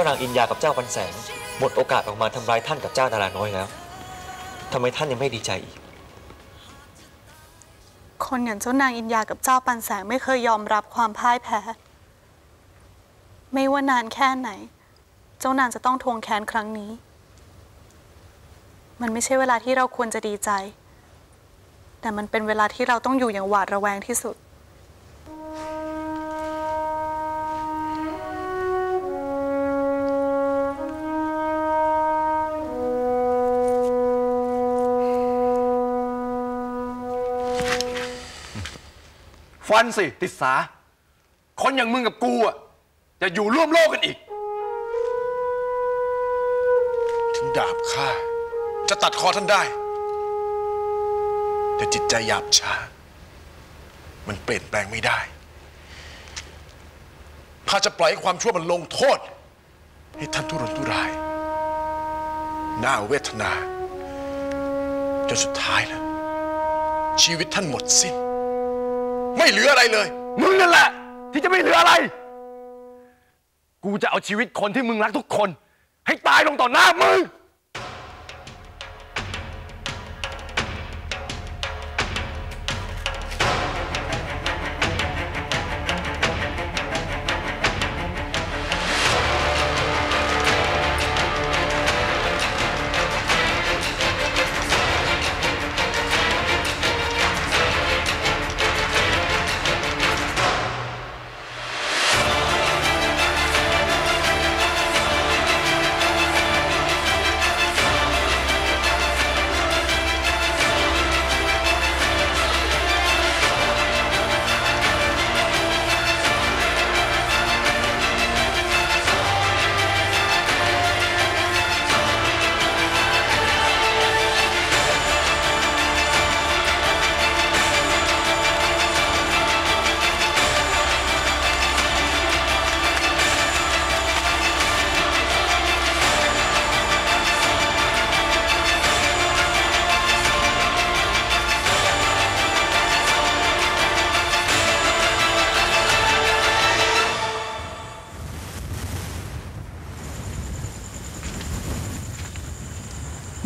านางอินยากับเจ้าปันแสง หมดโอกาสออกมาทำร้ายท่านกับเจ้าดาราน้อยแล้วทำไมท่านยังไม่ดีใจอีก คนอย่างเจ้านางอินยากับเจ้าปันแสงไม่เคยยอมรับความพ่ายแพ้ ไม่ว่านานแค่ไหน เจ้านางจะต้องทวงแค้นครั้งนี้ มันไม่ใช่เวลาที่เราควรจะดีใจ แต่มันเป็นเวลาที่เราต้องอยู่อย่างหวาดระแวงที่สุด ฟันสิ ติดสา คนอย่างมึงกับกูอะจะอยู่ร่วมโลกกันอีก ถึงดาบข้าจะตัดคอท่านได้ แต่จิตใจหยาบช้า มันเปลี่ยนแปลงไม่ได้ข้าจะปล่อยให้ความชั่วมันลงโทษ ให้ท่านทุรนทุราย น่าเวทนาจนสุดท้ายแล้วชีวิตท่านหมดสิ้น ไม่เหลืออะไรเลย มึงนั่นแหละ ที่จะไม่เหลืออะไร กูจะเอาชีวิตคนที่มึงรักทุกคน ให้ตายลงต่อหน้ามึง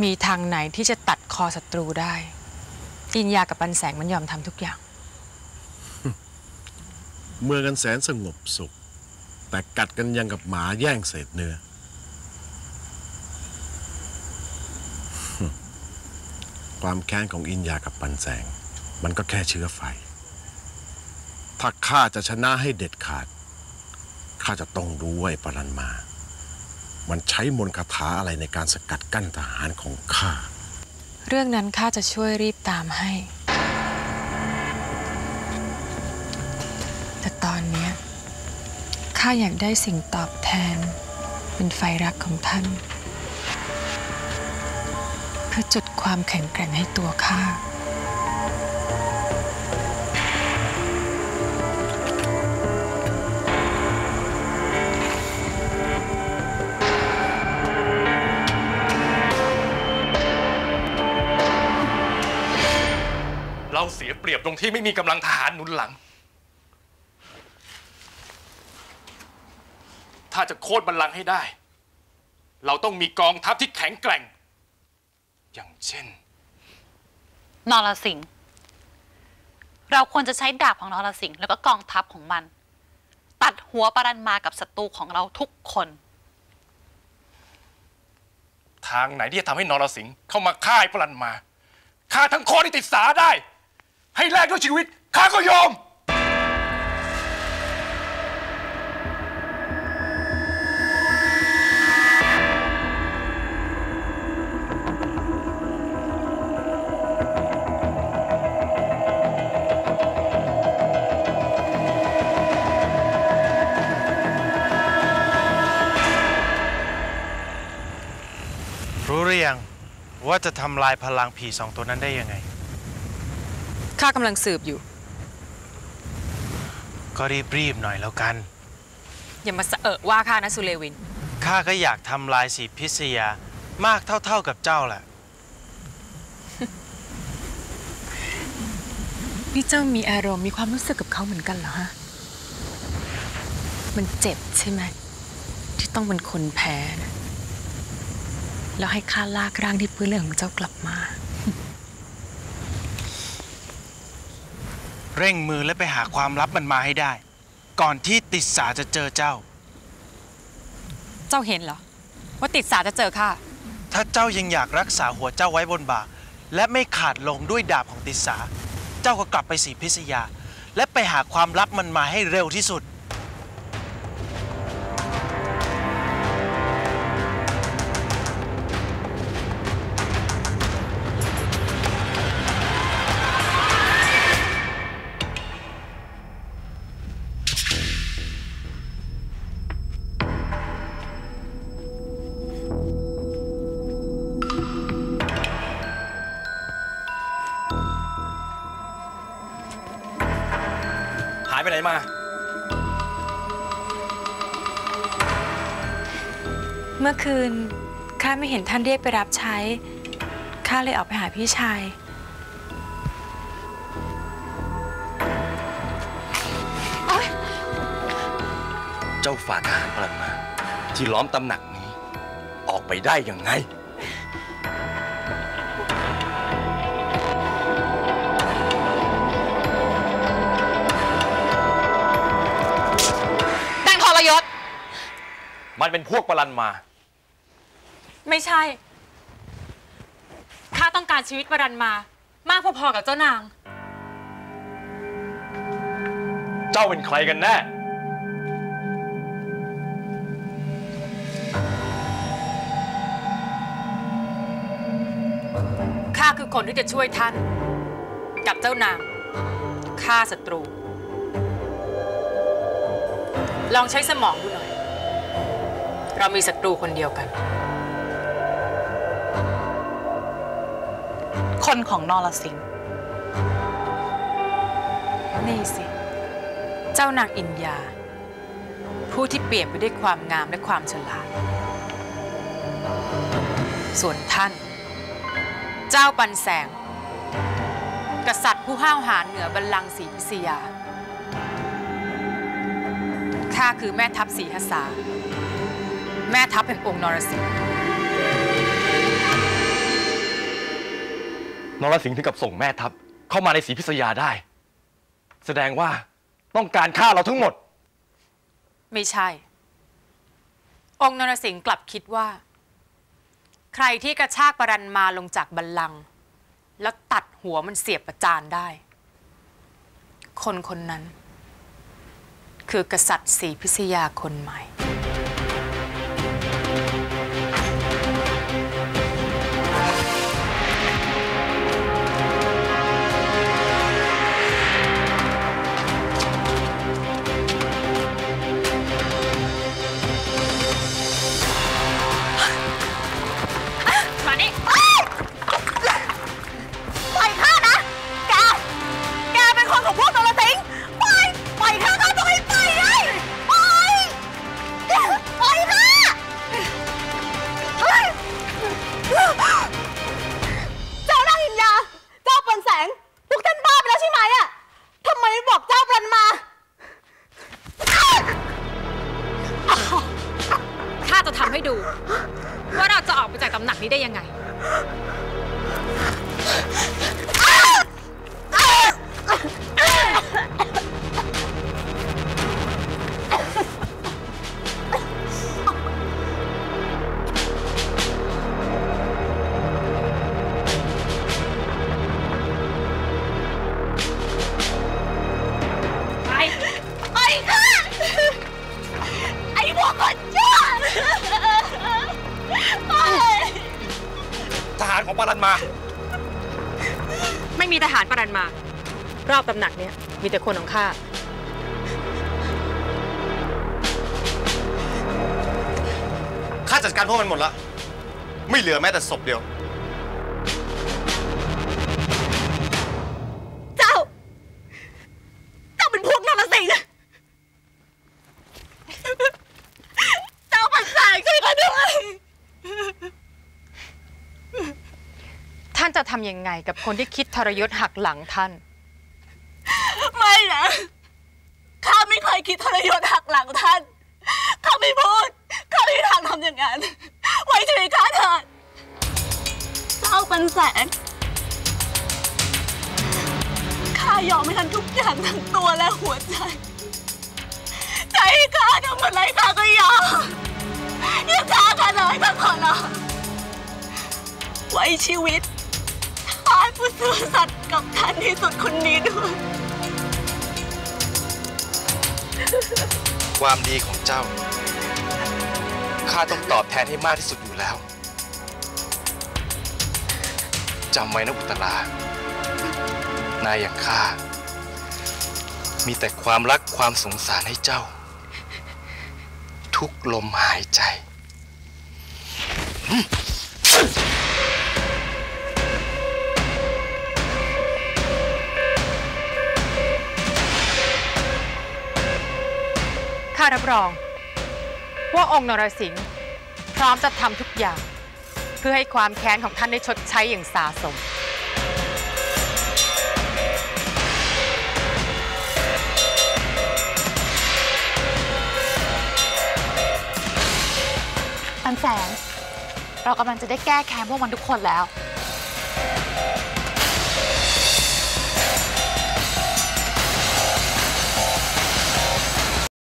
มีทางไหนที่จะตัดคอศัตรูได้ อินยากับปันแสงมันยอมทำทุกอย่าง เมืองกันแสนสงบสุข แต่กัดกันยังกับหมาแย่งเศษเนื้อ ความแค้นของอินยากับปันแสง มันก็แค่เชื้อไฟ ถ้าข้าจะชนะให้เด็ดขาด ข้าจะต้องรู้ไว้ปรันมา มันใช้มนต์คาถาอะไรในการสกัดกั้นทหารของข้า เรื่องนั้นข้าจะช่วยรีบตามให้ แต่ตอนนี้ข้าอยากได้สิ่งตอบแทน เป็นไฟรักของท่าน เพื่อจุดความแข็งแกร่งให้ตัวข้า เราเสียเปรียบตรงที่ไม่มีกำลังทหารหนุนหลัง ถ้าจะโค่นบัลลังก์ให้ได้ เราต้องมีกองทัพที่แข็งแกร่ง อย่างเช่น นรสิงห์เราควรจะใช้ดาบของนรสิงห์แล้วก็กองทัพของมัน ตัดหัวปรันมากับศัตรูของเราทุกคน ทางไหนที่จะทำให้นรสิงห์เข้ามาฆ่าไอ้พลันมาฆ่าทั้งคนที่ติดสาได้ ให้แลกด้วยชีวิตข้าก็ยอม รู้หรือยังว่าจะทำลายพลังผีสองตัวนั้นได้ยังไง ข้ากำลังสืบอยู่ ก็รีบๆหน่อยแล้วกัน อย่ามาสะเอะว่าข้านะสุเลวิน ข้าก็อยากทำลายสีพิษยามากเท่าๆกับเจ้าแหละ นี่เจ้ามีอารมณ์มีความรู้สึกกับเขาเหมือนกันเหรอฮะ มันเจ็บใช่ไหม ที่ต้องเป็นคนแพ้นะแล้วให้ข้าลากร่างที่เปื้อนเลือดของเจ้ากลับมา เร่งมือและไปหาความลับมันมาให้ได้ ก่อนที่ติดสาจะเจอเจ้า เจ้าเห็นเหรอ ว่าติดสาจะเจอข้าถ้าเจ้ายังอยากรักษาหัวเจ้าไว้บนบ่า และไม่ขาดลงด้วยดาบของติสา เจ้าก็กลับไปสีพิษยา และไปหาความลับมันมาให้เร็วที่สุด มา เมื่อคืนข้าไม่เห็นท่านเรียกไปรับใช้ ข้าเลยออกไปหาพี่ชาย เจ้าฝ่าทหารพลันมา ที่ล้อมตำหนักนี้ ออกไปได้ยังไง มันเป็นพวกปรันมา ไม่ใช่ ข้าต้องการชีวิตวรันมา มากพอๆกับเจ้านาง เจ้าเป็นใครกันแน่ ข้าคือคนที่จะช่วยท่าน กับเจ้านางฆ่าศัตรู ลองใช้สมองดูหน่อย เรามีศัตรูคนเดียวกัน คนของนรสิงห์นี่สิ เจ้านางอินยา ผู้ที่เปลี่ยนไปด้วยความงามและความฉลาด ส่วนท่าน เจ้าปันแสง กษัตริย์ผู้ห้าวหาญเหนือบัลลังก์ศรีพิษยาข้าคือแม่ทัพศรีหสา แม่ทัพแห่งองค์นรสิงห์นรสิงห์ถึงกับส่งแม่ทัพเข้ามาในศรีพิษยาได้ แสดงว่าต้องการฆ่าเราทั้งหมด ไม่ใช่ องค์นรสิงห์กลับคิดว่า ใครที่กระชากปรันมาลงจากบัลลังก์แล้วตัดหัวมันเสียบประจานได้ คนคนนั้น คือกษัตริย์ศรีพิษยาคนใหม่ ทหารของปรันมา ไม่มีทหารปรันมา รอบตำหนักเนี้ยมีแต่คนของข้าข้าจัดการพวกมันหมดละ ไม่เหลือแม้แต่ศพเดียวำยังไงกับคนที่คิดทรยศหักหลังท่าน ไม่นะ ข้าไม่เคยคิดทรยศหักหลังท่าน ข้าไม่พูด ข้าไม่ทำอย่างนั้น ไว้ชีวิตข้าเถิดเจ้าปันแสงข้ายอมให้ท่านทุกอย่างทั้งตัวและหัวใจใจให้ข้าทำอะไรข้าก็ยอมอย่าฆ่าข้าเลยข้าขอร้องไว้ชีวิต ผู้ซื่อสัตย์กับท่านที่สุดคนนี้ด้วย ความดีของเจ้า ข้าต้องตอบแทนให้มากที่สุดอยู่แล้ว จำไว้นะอุตลา นายอย่างข้า มีแต่ความรักความสงสารให้เจ้า ทุกลมหายใจ รับรอง ว่าองค์นรสิงห์พร้อมจะทำทุกอย่าง เพื่อให้ความแค้นของท่านได้ชดใช้อย่างสาสม ปันแสง เรากำลังจะได้แก้แค้นพวกมันทุกคนแล้ว